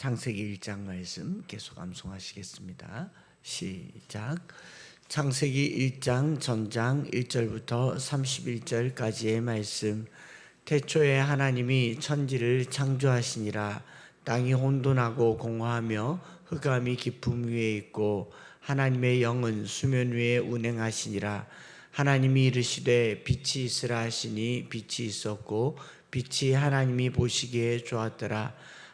창세기 1장 말씀 계속 암송하시겠습니다. 시작. 창세기 1장 전장 1절부터 31절까지의 말씀. 태초에 하나님이 천지를 창조하시니라 땅이 혼돈하고 공허하며 흑암이 깊음 위에 있고 하나님의 영은 수면 위에 운행하시니라 하나님이 이르시되 빛이 있으라 하시니 빛이 있었고 빛이 하나님이 보시기에 좋았더라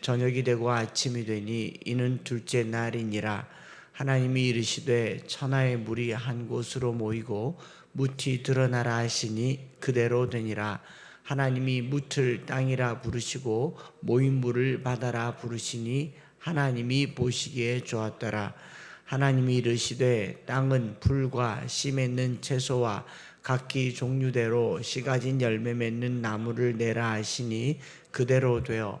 저녁이 되고 아침이 되니 이는 둘째 날이니라. 하나님이 이르시되 천하의 물이 한 곳으로 모이고 묻이 드러나라 하시니 그대로 되니라. 하나님이 묻을 땅이라 부르시고 모인 물을 바다라 부르시니 하나님이 보시기에 좋았더라. 하나님이 이르시되 땅은 풀과 씨 맺는 채소와 각기 종류대로 씨 가진 열매 맺는 나무를 내라 하시니 그대로 되어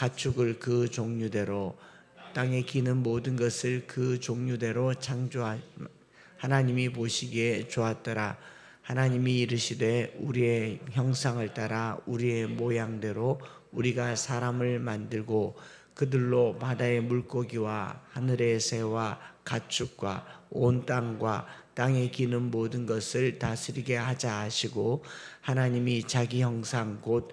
가축을 그 종류대로 땅에 기는 모든 것을 그 종류대로 창조하 하나님이 보시기에 좋았더라. 하나님이 이르시되 우리의 형상을 따라 우리의 모양대로 우리가 사람을 만들고 그들로 바다의 물고기와 하늘의 새와 가축과 온 땅과 땅에 기는 모든 것을 다스리게 하자 하시고 하나님이 자기 형상 곧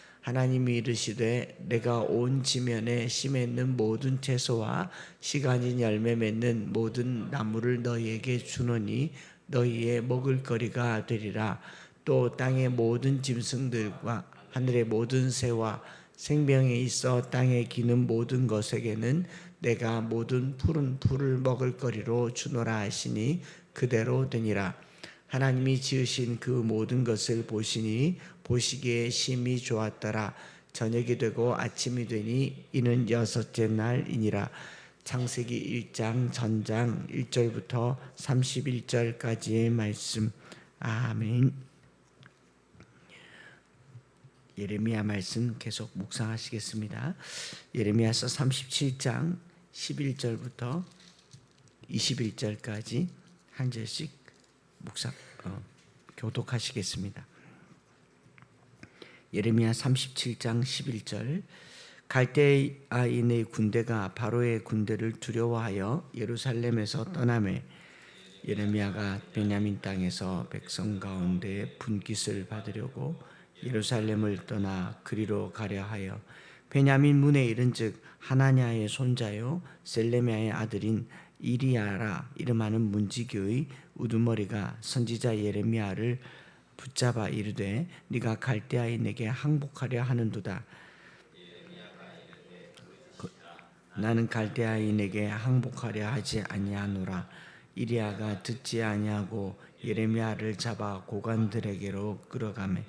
하나님이 이르시되 내가 온 지면에 씨 맺는 모든 채소와 시간인 열매 맺는 모든 나무를 너희에게 주노니 너희의 먹을거리가 되리라 또 땅의 모든 짐승들과 하늘의 모든 새와 생명에 있어 땅에 기는 모든 것에게는 내가 모든 푸른 풀을 먹을 거리로 주노라 하시니 그대로 되니라. 하나님이 지으신 그 모든 것을 보시니 보시기에 심히 좋았더라. 저녁이 되고 아침이 되니 이는 여섯째 날이니라. 창세기 1장 전장 1절부터 31절까지의 말씀. 아멘. 예레미야 말씀 계속 묵상하시겠습니다. 예레미야서 37장 11절부터 21절까지 한 절씩 묵상 어, 교독하시겠습니다. 예레미야 37장 11절. 갈대아인의 군대가 바로의 군대를 두려워하여 예루살렘에서 떠나매 예레미야가 베냐민 땅에서 백성 가운데 분깃을 받으려고 예루살렘을 떠나 그리로 가려 하여 베냐민 문에 이른즉 하나냐의 손자요 셀레미야의 아들인 이리야라 이름하는 문지교의 우두머리가 선지자 예레미야를 붙잡아 이르되 네가 갈대아인에게 항복하려 하는도다. 나는 갈대아인에게 항복하려 하지 아니하노라. 이리야가 듣지 아니하고 예레미야를 잡아 고관들에게로 끌어가매.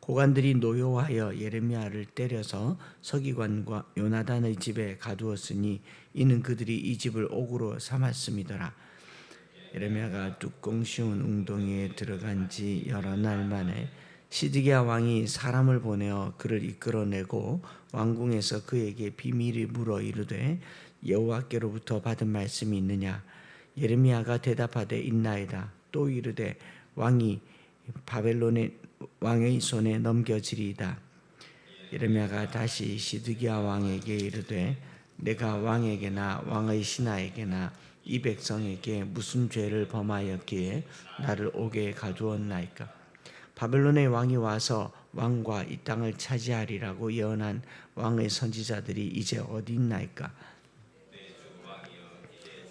고관들이 노여워하여 예레미야를 때려서 서기관과 요나단의 집에 가두었으니 이는 그들이 이 집을 옥으로 삼았음이더라 예레미야가 뚜껑 씌운 웅덩이에 들어간 지 여러 날 만에 시드기야 왕이 사람을 보내어 그를 이끌어내고 왕궁에서 그에게 비밀이 물어 이르되 여호와께로부터 받은 말씀이 있느냐? 예레미야가 대답하되 있나이다. 또 이르되 왕이 바벨론의 왕의 손에 넘겨지리이다. 예레미야가 다시 시드기야 왕에게 이르되 내가 왕에게나 왕의 신하에게나 이 백성에게 무슨 죄를 범하였기에 나를 옥에 가두었나이까? 바벨론의 왕이 와서 왕과 이 땅을 차지하리라고 예언한 왕의 선지자들이 이제 어디 있나이까?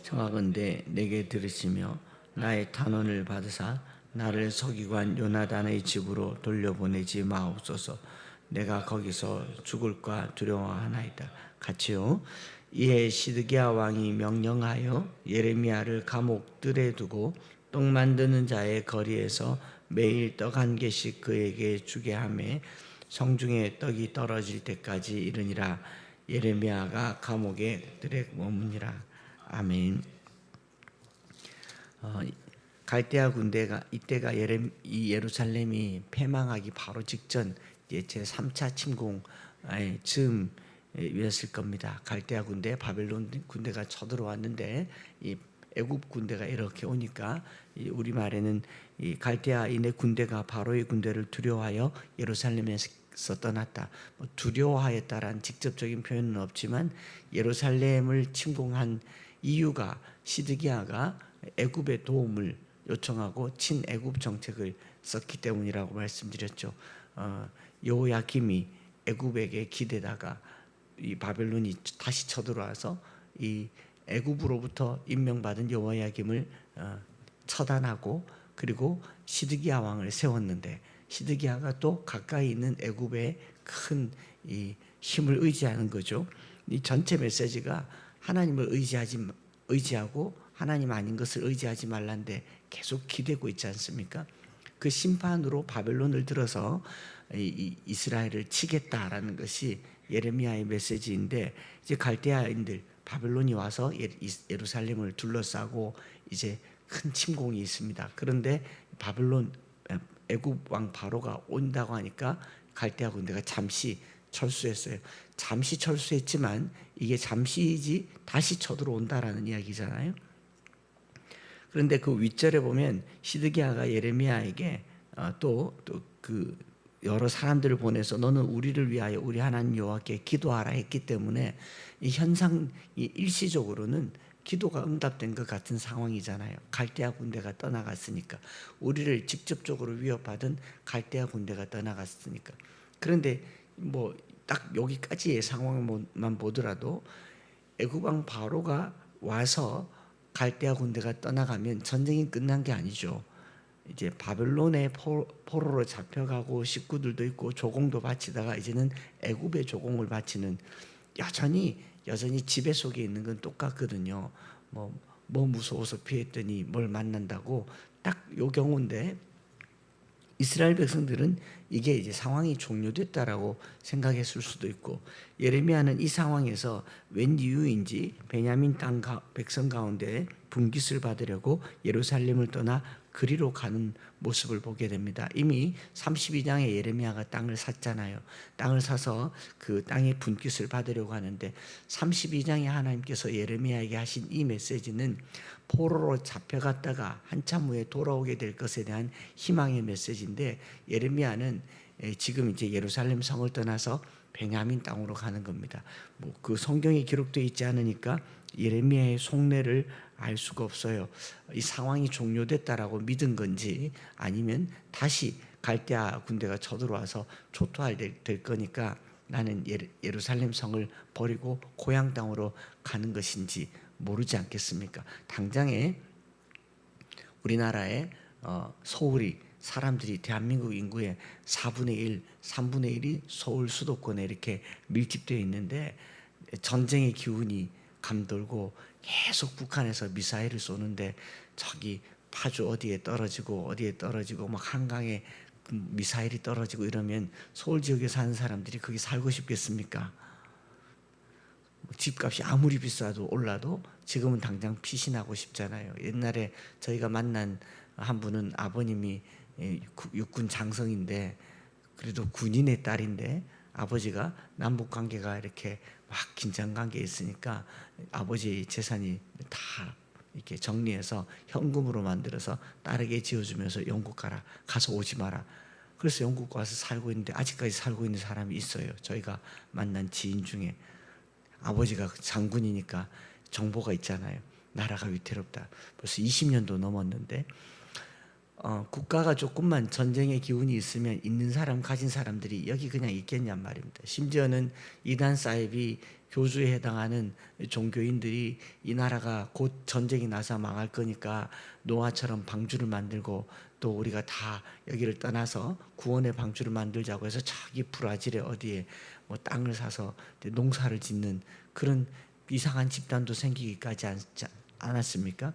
청하건대 내게 들으시며 나의 탄원을 받으사 나를 서기관 요나단의 집으로 돌려보내지 마옵소서. 내가 거기서 죽을까 두려워하나이다. 같이요 이에 시드기야 왕이 명령하여 예레미야를 감옥 뜰에 두고 떡 만드는 자의 거리에서 매일 떡 한 개씩 그에게 주게 하매 성중에 떡이 떨어질 때까지 이르니라 예레미야가 감옥에 들에 머무니라 아멘. 어, 갈대아 군대가 이때가 예레, 이 예루살렘이 패망하기 바로 직전 제 3차 침공 즈음 이었을 겁니다. 갈대아 군대, 바벨론 군대가 쳐들어왔는데 이 애굽 군대가 이렇게 오니까 우리 말에는 이 갈대아인의 군대가 바로의 군대를 두려워하여 예루살렘에서 떠났다. 뭐 두려워하였다란 직접적인 표현은 없지만 예루살렘을 침공한 이유가 시드기야가 애굽의 도움을 요청하고 친애굽 정책을 썼기 때문이라고 말씀드렸죠. 어, 여호야김이 애굽에게 기대다가 이 바벨론이 다시 쳐들어와서 이 애굽으로부터 임명받은 여호야김을 어, 처단하고 그리고 시드기야 왕을 세웠는데 시드기야가 또 가까이 있는 애굽의 큰 이 힘을 의지하는 거죠. 이 전체 메시지가 하나님을 의지하지 의지하고 하나님 아닌 것을 의지하지 말란데 계속 기대고 있지 않습니까? 그 심판으로 바벨론을 들어서 이, 이스라엘을 치겠다라는 것이 예레미야의 메시지인데 이제 갈대아인들 바벨론이 와서 예루살렘을 둘러싸고 이제 큰 침공이 있습니다. 그런데 바벨론 애굽 왕 바로가 온다고 하니까 갈대아 군대가 잠시 철수했어요. 잠시 철수했지만 이게 잠시이지 다시 쳐들어온다라는 이야기잖아요. 그런데 그 윗절에 보면 시드기야가 예레미야에게 어, 또또 그 여러 사람들을 보내서 너는 우리를 위하여 우리 하나님 여호와께 기도하라 했기 때문에 이 현상 이 일시적으로는 기도가 응답된 것 같은 상황이잖아요. 갈대아 군대가 떠나갔으니까 우리를 직접적으로 위협하던 갈대아 군대가 떠나갔으니까. 그런데 뭐 딱 여기까지의 상황만 보더라도 애굽왕 바로가 와서 갈대아 군대가 떠나가면 전쟁이 끝난 게 아니죠. 이제 바벨론의 포로로 잡혀가고 식구들도 있고 조공도 바치다가 이제는 애굽의 조공을 바치는 여전히 여전히 지배 속에 있는 건 똑같거든요. 뭐, 뭐 무서워서 피했더니 뭘 만난다고 딱 요 경우인데 이스라엘 백성들은 이게 이제 상황이 종료됐다라고 생각했을 수도 있고 예레미야는 이 상황에서 웬 이유인지 베냐민 땅 백성 가운데 분깃을 받으려고 예루살렘을 떠나 그리로 가는 모습을 보게 됩니다. 이미 32장에 예레미야가 땅을 샀잖아요. 땅을 사서 그 땅의 분깃을 받으려고 하는데 32장에 하나님께서 예레미야에게 하신 이 메시지는 포로로 잡혀갔다가 한참 후에 돌아오게 될 것에 대한 희망의 메시지인데 예레미야는 에, 지금 이제 예루살렘 성을 떠나서 베냐민 땅으로 가는 겁니다. 뭐 그 성경에 기록되어 있지 않으니까 예레미야의 속내를 알 수가 없어요. 이 상황이 종료됐다라고 믿은 건지 아니면 다시 갈대아 군대가 쳐들어와서 초토화 될, 될 거니까 나는 예루- 예루살렘 성을 버리고 고향 땅으로 가는 것인지 모르지 않겠습니까? 당장에 우리나라의 어, 서울이 사람들이 대한민국 인구의 4분의 1, 3분의 1이 서울 수도권에 이렇게 밀집되어 있는데 전쟁의 기운이 감돌고 계속 북한에서 미사일을 쏘는데 저기 파주 어디에 떨어지고 어디에 떨어지고 막 한강에 미사일이 떨어지고 이러면 서울 지역에 사는 사람들이 거기 살고 싶겠습니까? 뭐 집값이 아무리 비싸도 올라도 지금은 당장 피신하고 싶잖아요. 옛날에 저희가 만난 한 분은 아버님이 육군 장성인데 그래도 군인의 딸인데 아버지가 남북 관계가 이렇게 막 긴장 관계에 있으니까 아버지 재산이 다 이렇게 정리해서 현금으로 만들어서 딸에게 지어주면서 영국 가라 가서 오지 마라. 그래서 영국 가서 살고 있는데 아직까지 살고 있는 사람이 있어요. 저희가 만난 지인 중에 아버지가 장군이니까 정보가 있잖아요. 나라가 위태롭다. 벌써 20년도 넘었는데 어, 국가가 조금만 전쟁의 기운이 있으면 있는 사람 가진 사람들이 여기 그냥 있겠냔 말입니다. 심지어는 이단 사입이 교주에 해당하는 종교인들이 이 나라가 곧 전쟁이 나서 망할 거니까 노아처럼 방주를 만들고 또 우리가 다 여기를 떠나서 구원의 방주를 만들자고 해서 저기 브라질에 어디에 뭐 땅을 사서 농사를 짓는 그런 이상한 집단도 생기기까지 않았습니까?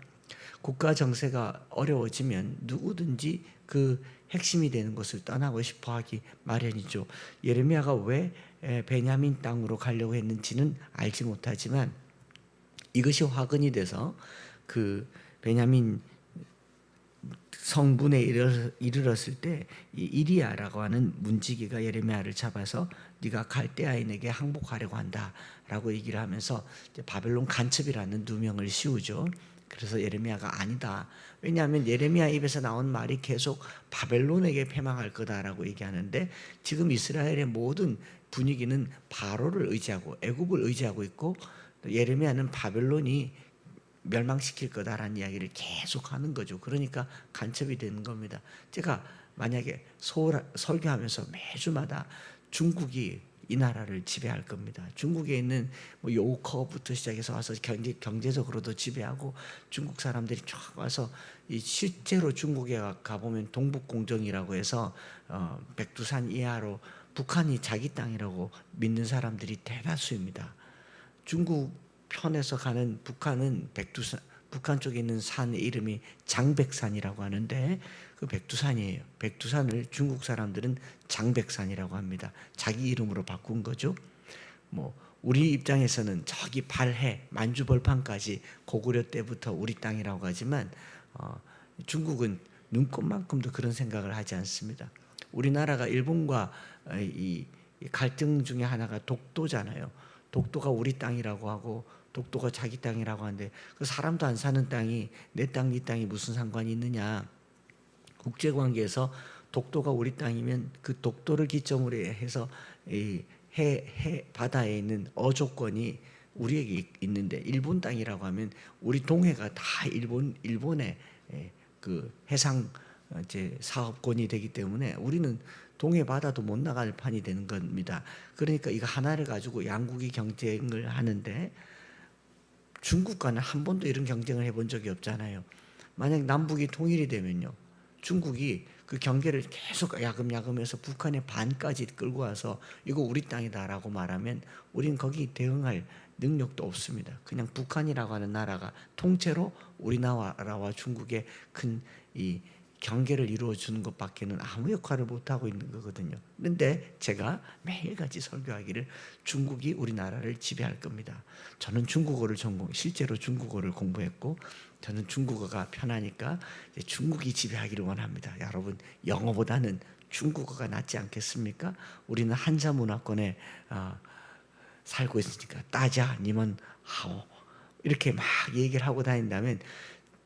국가 정세가 어려워지면 누구든지 그 핵심이 되는 것을 떠나고 싶어 하기 마련이죠. 예레미야가 왜 에, 베냐민 땅으로 가려고 했는지는 알지 못하지만 이것이 화근이 돼서 그 베냐민 성분에 이르렀- 이르렀을 때 이 이리야라고 하는 문지기가 예레미야를 잡아서 네가 갈대아인에게 항복하려고 한다라고 얘기를 하면서 바벨론 간첩이라는 누명을 씌우죠. 그래서 예레미야가 아니다. 왜냐하면 예레미야 입에서 나온 말이 계속 바벨론에게 패망할 거다라고 얘기하는데 지금 이스라엘의 모든 분위기는 바로를 의지하고 애굽을 의지하고 있고 또 예레미야는 바벨론이 멸망시킬 거다라는 이야기를 계속 하는 거죠. 그러니까 간첩이 되는 겁니다. 제가 만약에 서울 설교하면서 매주마다 중국이 이 나라를 지배할 겁니다. 중국에 있는 뭐 요커부터 시작해서 와서 경제 경제적으로도 지배하고 중국 사람들이 쫙 와서 이 실제로 중국에 가 보면 동북 공정이라고 해서 어, 백두산 이하로 북한이 자기 땅이라고 믿는 사람들이 대다수입니다. 중국 편에서 가는 북한은 백두산 북한 쪽에 있는 산의 이름이 장백산이라고 하는데 그 백두산이에요. 백두산을 중국 사람들은 장백산이라고 합니다. 자기 이름으로 바꾼 거죠. 뭐 우리 입장에서는 저기 발해 만주벌판까지 고구려 때부터 우리 땅이라고 하지만 어, 중국은 눈꽃만큼도 그런 생각을 하지 않습니다. 우리나라가 일본과 어, 이, 이 갈등 중에 하나가 독도잖아요. 독도가 우리 땅이라고 하고 독도가 자기 땅이라고 하는데 그 사람도 안 사는 땅이 내 땅, 네 땅이 무슨 상관이 있느냐? 국제 관계에서 독도가 우리 땅이면 그 독도를 기점으로 해서 이 해, 해 바다에 있는 어조권이 우리에게 있- 있는데 일본 땅이라고 하면 우리 동해가 다 일본 일본의 에, 그 해상 어, 이제 사업권이 되기 때문에 우리는 동해 바다도 못 나갈 판이 되는 겁니다. 그러니까 이거 하나를 가지고 양국이 경쟁을 하는데 중국과는 한 번도 이런 경쟁을 해본 적이 없잖아요. 만약 남북이 통일이 되면요, 중국이 그 경계를 계속 야금야금해서 북한의 반까지 끌고 와서 이거 우리 땅이다라고 말하면 우린 거기 대응할 능력도 없습니다. 그냥 북한이라고 하는 나라가 통째로 우리나라와 중국의 큰이 경계를 이루어 주는 것밖에는 아무 역할을 못 하고 있는 거거든요. 그런데 제가 매일같이 설교하기를 중국이 우리나라를 지배할 겁니다. 저는 중국어를 전공, 실제로 중국어를 공부했고 저는 중국어가 편하니까 중국이 지배하기를 원합니다. 여러분 영어보다는 중국어가 낫지 않겠습니까? 우리는 한자 문화권에 어, 살고 있으니까 따자 님은 하오 이렇게 막 얘기를 하고 다닌다면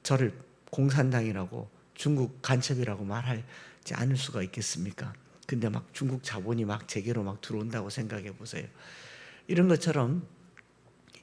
저를 공산당이라고 중국 간첩이라고 말하지 않을 수가 있겠습니까? 근데 막 중국 자본이 막 제게로 막 들어온다고 생각해 보세요. 이런 것처럼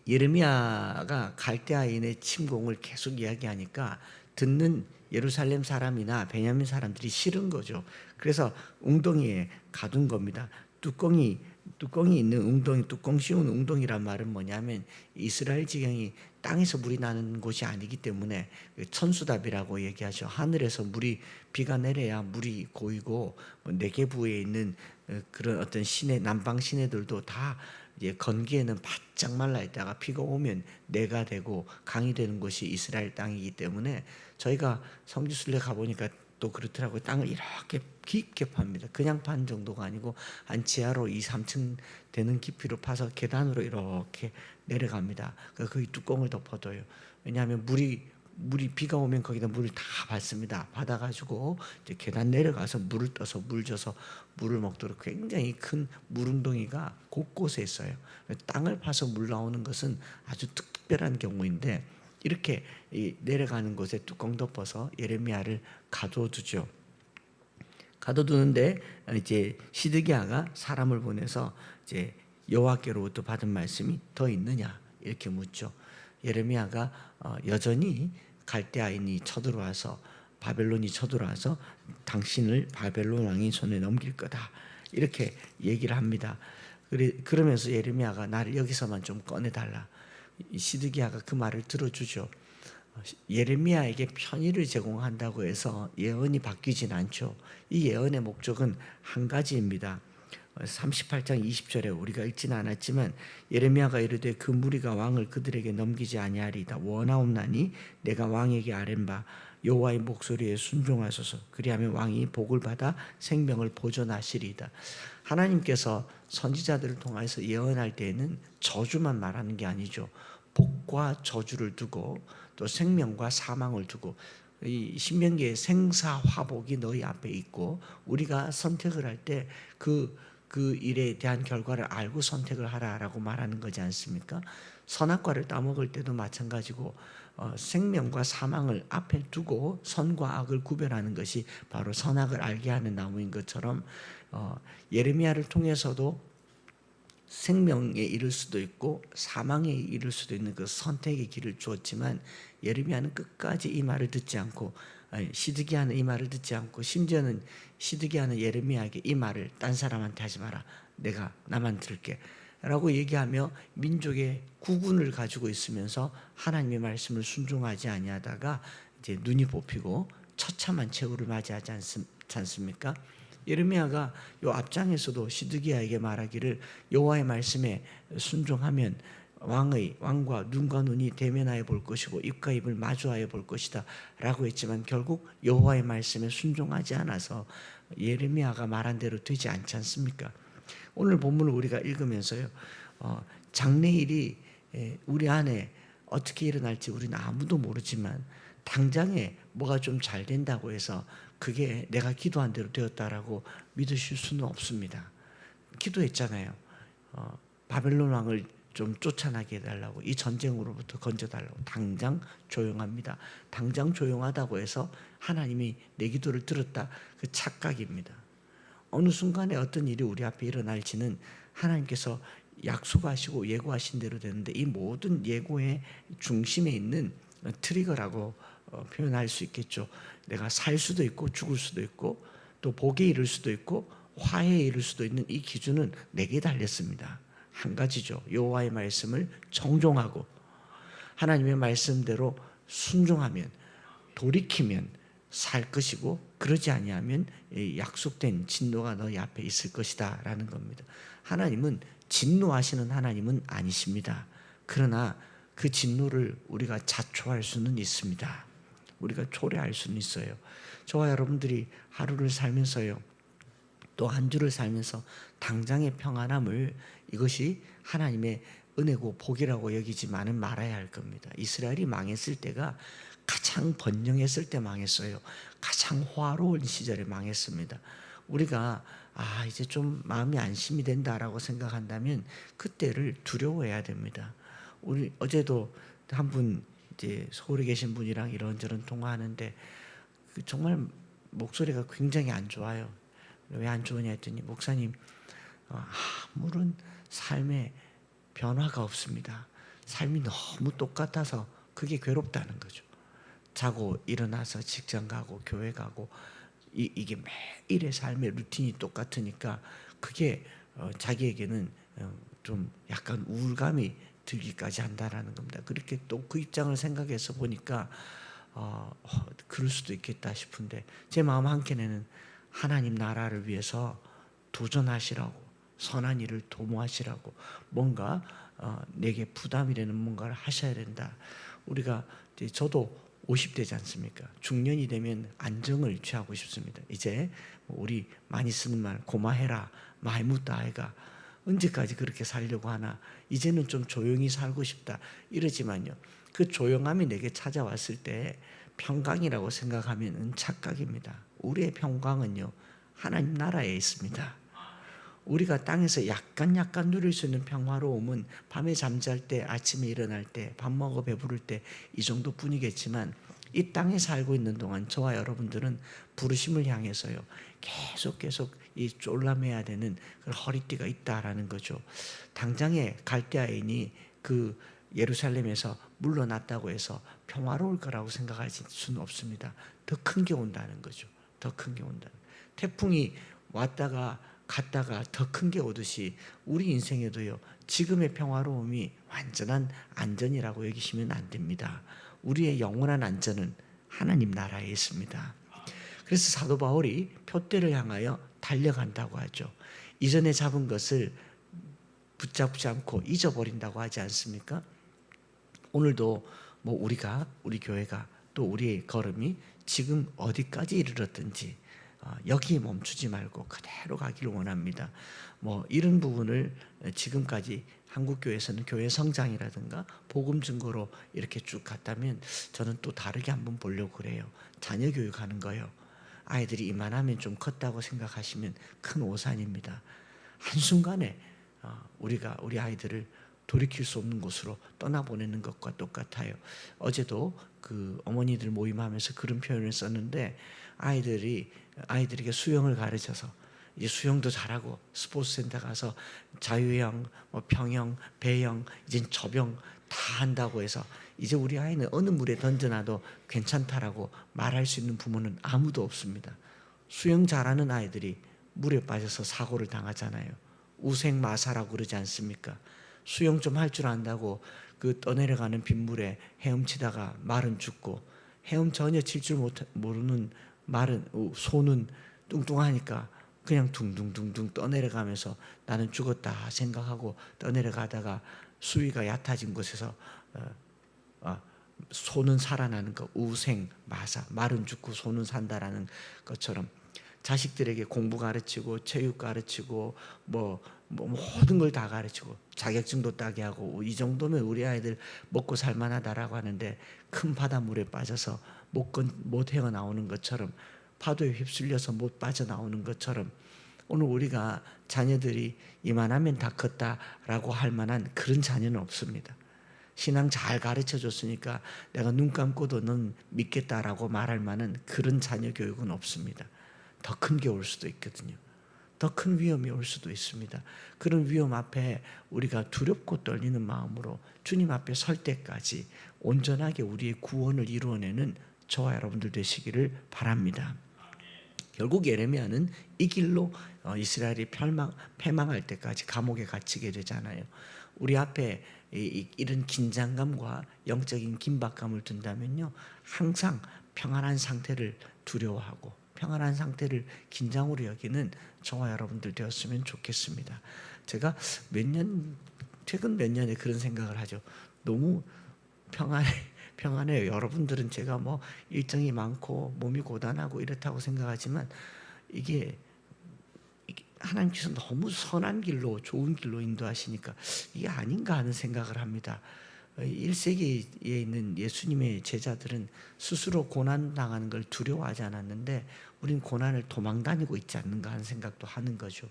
예레미야가 갈대아인의 침공을 계속 이야기하니까 듣는 예루살렘 사람이나 베냐민 사람들이 싫은 거죠. 그래서 웅덩이에 가둔 겁니다. 뚜껑이 뚜껑이 있는 웅덩이, 뚜껑 씌운 웅덩이란 말은 뭐냐면 이스라엘 지경이 땅에서 물이 나는 곳이 아니기 때문에 그 천수답이라고 얘기하죠. 하늘에서 물이 비가 내려야 물이 고이고 뭐 네개부에 있는 어, 그런 어떤 시내 남방 시내들도 다 건기에는 바짝 말라 있다가 비가 오면 내가 되고 강이 되는 곳이 이스라엘 땅이기 때문에 저희가 성지순례 가 보니까 또 그렇더라고요. 땅을 이렇게 깊게 팝니다. 그냥 판 정도가 아니고 한 지하로 2, 3층 되는 깊이로 파서 계단으로 이렇게 내려갑니다. 그 거기 뚜껑을 덮어둬요. 왜냐하면 물이 물이 비가 오면 거기다 물을 다 밟습니다. 받아가지고 이제 계단 내려가서 물을 떠서 물 줘서 물을 먹도록 굉장히 큰 물웅덩이가 곳곳에 있어요. 땅을 파서 물 나오는 것은 아주 특별한 경우인데 이렇게 이 내려가는 곳에 뚜껑 덮어서 예레미야를 가둬두죠. 가둬두는데 이제 시드기야가 사람을 보내서 이제 여호와께로부터 받은 말씀이 더 있느냐 이렇게 묻죠. 예레미야가 어, 여전히 갈대아인이 쳐들어와서 바벨론이 쳐들어와서 당신을 바벨론 왕의 손에 넘길 거다 이렇게 얘기를 합니다. 그러면서 예레미야가 나를 여기서만 좀 꺼내달라. 시드기야가 그 말을 들어주죠. 예레미야에게 편의를 제공한다고 해서 예언이 바뀌진 않죠. 이 예언의 목적은 한 가지입니다. 38장 20절에 우리가 읽지는 않았지만 예레미야가 이르되 그 무리가 왕을 그들에게 넘기지 아니하리이다 원하옵나니 내가 왕에게 아랜바 여호와의 목소리에 순종하소서. 그리하면 왕이 복을 받아 생명을 보존하시리이다. 하나님께서 선지자들을 통해서 예언할 때에는 저주만 말하는 게 아니죠. 복과 저주를 두고 또 생명과 사망을 두고 이 신명기의 생사화복이 너희 앞에 있고 우리가 선택을 할 때 그그 일에 대한 결과를 알고 선택을 하라라고 말하는 거지 않습니까? 선악과를 따먹을 때도 마찬가지고 어, 생명과 사망을 앞에 두고 선과 악을 구별하는 것이 바로 선악을 알게 하는 나무인 것처럼 어, 예레미야를 통해서도 생명에 이를 수도 있고 사망에 이를 수도 있는 그 선택의 길을 주었지만 예레미야는 끝까지 이 말을 듣지 않고 시드기야는 이 말을 듣지 않고 심지어는 시드기야는 예레미야에게 이 말을 딴 사람한테 하지 마라. 내가 나만 들을게 라고 얘기하며 민족의 구군을 가지고 있으면서 하나님의 말씀을 순종하지 아니하다가 이제 눈이 뽑히고 처참한 최후를 맞이하지 않습니까? 예레미야가 요 앞장에서도 시드기야에게 말하기를 여호와의 말씀에 순종하면 왕의 왕과 눈과 눈이 대면하여 볼 것이고 입과 입을 마주하여 볼 것이다라고 했지만 결국 여호와의 말씀에 순종하지 않아서 예레미야가 말한 대로 되지 않지 않습니까? 오늘 본문을 우리가 읽으면서요 어, 장래일이 우리 안에 어떻게 일어날지 우리는 아무도 모르지만 당장에 뭐가 좀 잘 된다고 해서 그게 내가 기도한 대로 되었다라고 믿으실 수는 없습니다. 기도했잖아요. 어, 바벨론 왕을 좀 쫓아나게 해달라고 이 전쟁으로부터 건져달라고 당장 조용합니다. 당장 조용하다고 해서 하나님이 내 기도를 들었다 그 착각입니다. 어느 순간에 어떤 일이 우리 앞에 일어날지는 하나님께서 약속하시고 예고하신 대로 되는데 이 모든 예고의 중심에 있는 트리거라고 어, 표현할 수 있겠죠. 내가 살 수도 있고 죽을 수도 있고 또 복에 이를 수도 있고 화해에 이를 수도 있는 이 기준은 내게 달렸습니다. 한 가지죠. 여호와의 말씀을 정종하고 하나님의 말씀대로 순종하면 돌이키면 살 것이고 그러지 아니하면 약속된 진노가 너희 앞에 있을 것이다라는 겁니다. 하나님은 진노하시는 하나님은 아니십니다. 그러나 그 진노를 우리가 자초할 수는 있습니다. 우리가 초래할 수는 있어요. 저와 여러분들이 하루를 살면서요. 또 한 주를 살면서 당장의 평안함을 이것이 하나님의 은혜고 복이라고 여기지만은 말아야 할 겁니다. 이스라엘이 망했을 때가 가장 번영했을 때 망했어요. 가장 화로운 시절에 망했습니다. 우리가 아 이제 좀 마음이 안심이 된다라고 생각한다면 그때를 두려워해야 됩니다. 우리 어제도 한 분 이제 서울에 계신 분이랑 이런저런 통화하는데 그 정말 목소리가 굉장히 안 좋아요. 왜 안 좋으냐 했더니 목사님 어, 아무런 삶에 변화가 없습니다. 삶이 너무 똑같아서 그게 괴롭다는 거죠. 자고 일어나서 직장 가고 교회 가고 이, 이게 매일의 삶의 루틴이 똑같으니까 그게 어, 자기에게는 어, 좀 약간 우울감이 들기까지 한다라는 겁니다. 그렇게 또 그 입장을 생각해서 보니까 어, 어, 그럴 수도 있겠다 싶은데 제 마음 한켠에는 하나님 나라를 위해서 도전하시라고 선한 일을 도모하시라고 뭔가 어, 내게 부담이 되는 뭔가를 하셔야 된다. 우리가 저도 50대지 않습니까? 중년이 되면 안정을 취하고 싶습니다. 이제 뭐 우리 많이 쓰는 말 고마해라 많이 묻다 아이가 언제까지 그렇게 살려고 하나? 이제는 좀 조용히 살고 싶다. 이러지만요. 그 조용함이 내게 찾아왔을 때 평강이라고 생각하면 착각입니다. 우리의 평강은요 하나님 나라에 있습니다 우리가 땅에서 약간 약간 누릴 수 있는 평화로움은 밤에 잠잘 때 아침에 일어날 때 밥 먹어 배부를 때 이 정도뿐이겠지만 이 땅에 살고 있는 동안 저와 여러분들은 부르심을 향해서요 계속 계속 이 쫄라매야 되는 그 허리띠가 있다라는 거죠. 당장에 갈대아인이 그 예루살렘에서 물러났다고 해서 평화로울 거라고 생각할 수는 없습니다. 더 큰 게 온다는 거죠. 더 큰 게 온다. 태풍이 왔다가 갔다가 더 큰 게 오듯이 우리 인생에도요 지금의 평화로움이 완전한 안전이라고 여기시면 안 됩니다. 우리의 영원한 안전은 하나님 나라에 있습니다. 그래서 사도 바울이 표대를 향하여 달려간다고 하죠. 이전에 잡은 것을 붙잡지 않고 잊어버린다고 하지 않습니까? 오늘도 뭐 우리가 우리 교회가 또 우리의 걸음이 지금 어디까지 이르렀든지 어, 여기에 멈추지 말고 그대로 가기를 원합니다. 뭐 이런 부분을 지금까지 한국 교회에서는 교회 성장이라든가 복음 증거로 이렇게 쭉 갔다면 저는 또 다르게 한번 보려고 그래요. 자녀 교육하는 거요. 아이들이 이만하면 좀 컸다고 생각하시면 큰 오산입니다. 한순간에 어, 우리가 우리 아이들을 돌이킬 수 없는 곳으로 떠나보내는 것과 똑같아요. 어제도 그 어머니들 모임하면서 그런 표현을 썼는데 아이들이 아이들에게 수영을 가르쳐서 이제 수영도 잘하고 스포츠 센터 가서 자유형, 뭐 평형, 배형, 이제 접영 다 한다고 해서 이제 우리 아이는 어느 물에 던져놔도 괜찮다라고 말할 수 있는 부모는 아무도 없습니다. 수영 잘하는 아이들이 물에 빠져서 사고를 당하잖아요. 우생마사라고 그러지 않습니까? 수영 좀 할 줄 안다고 그 떠내려가는 빗물에 헤엄치다가 말은 죽고 헤엄 전혀 칠 줄 모르는 말은 소는 뚱뚱하니까 그냥 둥둥둥둥 떠내려가면서 나는 죽었다 생각하고 떠내려가다가 수위가 얕아진 곳에서 어, 어, 소는 살아나는 거 우생 마사 말은 죽고 소는 산다라는 것처럼 자식들에게 공부 가르치고 체육 가르치고 뭐, 뭐 모든 걸 다 가르치고 자격증도 따게 하고 이 정도면 우리 아이들 먹고 살만하다라고 하는데 큰 바닷물에 빠져서 못, 건, 못 헤어나오는 것처럼 파도에 휩쓸려서 못 빠져나오는 것처럼 오늘 우리가 자녀들이 이만하면 다 컸다라고 할 만한 그런 자녀는 없습니다. 신앙 잘 가르쳐 줬으니까 내가 눈 감고도 넌 믿겠다라고 말할 만한 그런 자녀 교육은 없습니다. 더 큰 게 올 수도 있거든요. 더 큰 위험이 올 수도 있습니다. 그런 위험 앞에 우리가 두렵고 떨리는 마음으로 주님 앞에 설 때까지 온전하게 우리의 구원을 이루어내는 저와 여러분들 되시기를 바랍니다. 결국 예레미야는 이 길로 어, 이스라엘이 멸망, 패망할 때까지 감옥에 갇히게 되잖아요. 우리 앞에 이런 긴장감과 영적인 긴박감을 둔다면요, 항상 평안한 상태를 두려워하고 평안한 상태를 긴장으로 여기는 저와 여러분들 되었으면 좋겠습니다. 제가 몇 년, 최근 몇 년에 그런 생각을 하죠. 너무 평안해, 평안해요. 여러분들은 제가 뭐 일정이 많고 몸이 고단하고 이렇다고 생각하지만 이게 하나님께서 너무 선한 길로 좋은 길로 인도하시니까 이게 아닌가 하는 생각을 합니다. 1세기에 있는 예수님의 제자들은 스스로 고난 당하는 걸 두려워하지 않았는데 우린 고난을 도망 다니고 있지 않는가 하는 생각도 하는 거죠.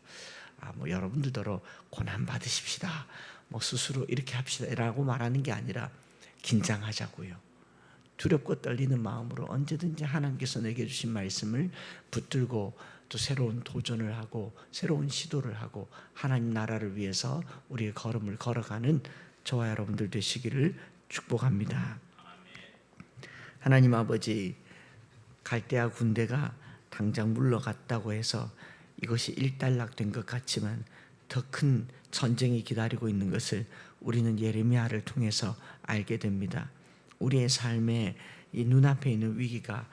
아, 뭐 여러분들더러 고난 받으십시다. 뭐 스스로 이렇게 합시다라고 말하는 게 아니라 긴장하자고요. 두렵고 떨리는 마음으로 언제든지 하나님께서 내게 주신 말씀을 붙들고 또 새로운 도전을 하고 새로운 시도를 하고 하나님 나라를 위해서 우리의 걸음을 걸어가는 저와 여러분들 되시기를 축복합니다. 하나님 아버지 갈대아 군대가 당장 물러갔다고 해서 이것이 일단락된 것 같지만 더 큰 전쟁이 기다리고 있는 것을 우리는 예레미야를 통해서 알게 됩니다. 우리의 삶에 이 눈앞에 있는 위기가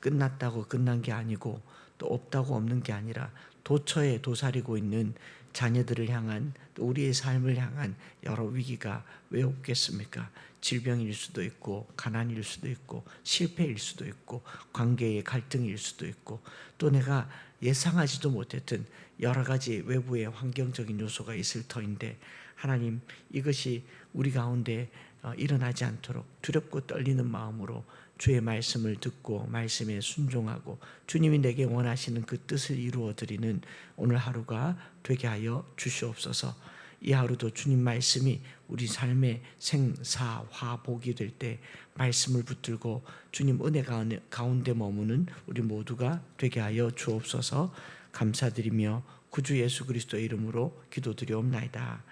끝났다고 끝난 게 아니고 또 없다고 없는 게 아니라 도처에 도사리고 있는 자녀들을 향한 또 우리의 삶을 향한 여러 위기가 왜 없겠습니까? 질병일 수도 있고 가난일 수도 있고 실패일 수도 있고 관계의 갈등일 수도 있고 또 내가 예상하지도 못했던 여러 가지 외부의 환경적인 요소가 있을 터인데 하나님 이것이 우리 가운데 어, 일어나지 않도록 두렵고 떨리는 마음으로 주의 말씀을 듣고 말씀에 순종하고 주님이 내게 원하시는 그 뜻을 이루어 드리는 오늘 하루가 되게 하여 주시옵소서. 이 하루도 주님 말씀이 우리 삶의 생사화복이 될 때 말씀을 붙들고 주님 은혜 가운데 머무는 우리 모두가 되게 하여 주옵소서. 감사드리며 구주 예수 그리스도 이름으로 기도드리옵나이다.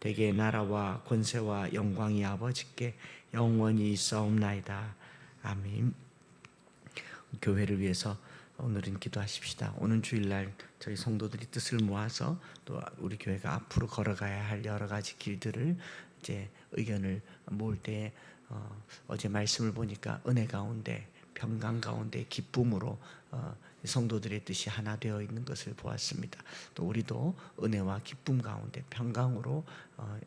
대개 나라와 권세와 영광이 아버지께 영원히 있사옵나이다. 아멘. 교회를 위해서 오늘은 기도하십시다. 오는 주일날 저희 성도들이 뜻을 모아서 또 우리 교회가 앞으로 걸어가야 할 여러 가지 길들을 이제 의견을 모을 때 어, 어제 말씀을 보니까 은혜 가운데 평강 가운데 기쁨으로 어, 성도들의 뜻이 하나 되어 있는 것을 보았습니다. 또 우리도 은혜와 기쁨 가운데 평강으로 어,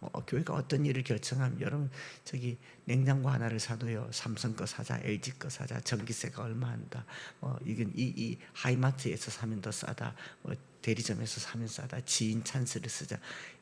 어, 교회가 어떤 일을 결정하면 여러분 저기 냉장고 하나를 사도요 삼성 거 사자, LG 거 사자, 전기세가 얼마 한다. 뭐 이건 이, 이 하이마트에서 사면 더 싸다. 뭐 대리점에서 사면 싸다. 지인 찬스를 쓰자.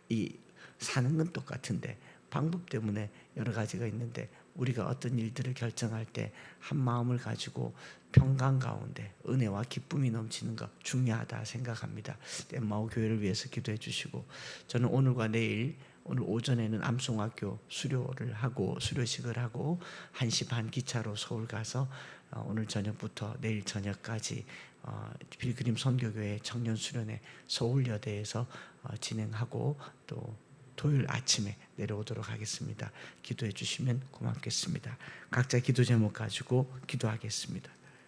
이 사는 건 똑같은데 방법 때문에 여러 가지가 있는데 우리가 어떤 일들을 결정할 때 한 마음을 가지고 평강 가운데 은혜와 기쁨이 넘치는 것 중요하다 생각합니다. 엠마오 교회를 위해서 기도해 주시고 저는 오늘과 내일 오늘 오전에는 암송학교 수료를 하고 수료식을 하고 1시 반 기차로 서울 가서 어, 오늘 저녁부터 내일 저녁까지 어, 빌그림 선교교회 청년 수련회 서울여대에서 어, 진행하고 또 토요일 아침에 내려오도록 하겠습니다. 기도해 주시면 고맙겠습니다. 각자 기도 제목 가지고 기도하겠습니다.